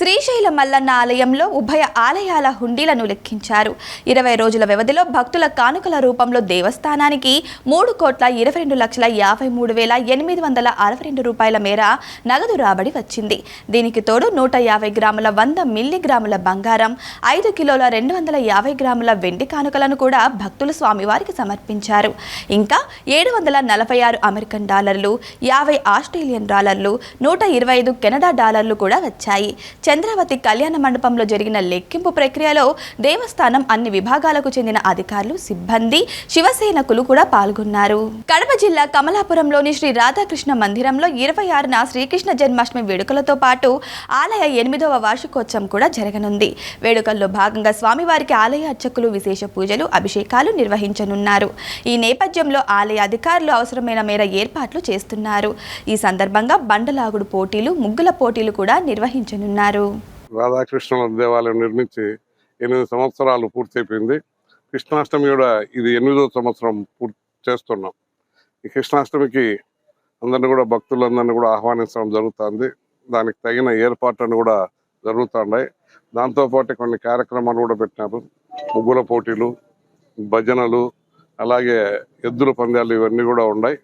శ్రీశైల మల్లన్న ఆలయంలో ఉభయ ఆలయాల హుండీలను లెక్కించారు. ఇరవై రోజుల వ్యవధిలో భక్తుల కానుకల రూపంలో దేవస్థానానికి మూడు కోట్ల ఇరవై రెండు లక్షల యాభై మూడు వేల ఎనిమిది వందల అరవై రెండు రూపాయల మేర నగదు రాబడి వచ్చింది. దీనికి తోడు నూట యాభై గ్రాముల వంద మిల్లీగ్రాముల బంగారం ఐదు కిలోల రెండు వందల యాభై గ్రాముల వెండి కానుకలను కూడా భక్తులు స్వామివారికి సమర్పించారు. ఇంకా ఏడు వందల నలభై ఆరు అమెరికన్ డాలర్లు యాభై ఆస్ట్రేలియన్ డాలర్లు నూట ఇరవై ఐదు కెనడా డాలర్లు కూడా వచ్చాయి. చంద్రావతి కళ్యాణ మండపంలో జరిగిన లెక్కింపు ప్రక్రియలో దేవస్థానం అన్ని విభాగాలకు చెందిన అధికారులు సిబ్బంది శివసేనకులు కూడా పాల్గొన్నారు. కడప జిల్లా కమలాపురంలోని శ్రీ రాధాకృష్ణ మందిరంలో ఇరవై ఆరున శ్రీకృష్ణ జన్మాష్టమి వేడుకలతో పాటు ఆలయ ఎనిమిదవ వార్షికోత్సవం కూడా జరగనుంది. వేడుకల్లో భాగంగా స్వామివారికి ఆలయ అర్చకులు విశేష పూజలు అభిషేకాలు నిర్వహించనున్నారు. ఈ నేపథ్యంలో ఆలయ అధికారులు అవసరమైన మేర ఏర్పాట్లు చేస్తున్నారు. ఈ సందర్భంగా బండలాగుడు పోటీలు ముగ్గుల పోటీలు కూడా నిర్వహించనున్నారు. రాధాకృష్ణుల దేవాలయం నిర్మించి ఎనిమిది సంవత్సరాలు పూర్తయిపోయింది. కృష్ణాష్టమి కూడా ఇది ఎనిమిదో సంవత్సరం పూర్తి చేస్తున్నాం. ఈ కృష్ణాష్టమికి అందరిని కూడా భక్తులందరినీ కూడా ఆహ్వానించడం జరుగుతుంది. దానికి తగిన ఏర్పాట్లను కూడా జరుగుతున్నాయి దాంతోపాటు కొన్ని కార్యక్రమాలు కూడా పెట్టినారు ముగ్గుల పోటీలు భజనలు అలాగే ఎద్దుల పందాలు ఇవన్నీ కూడా ఉన్నాయి.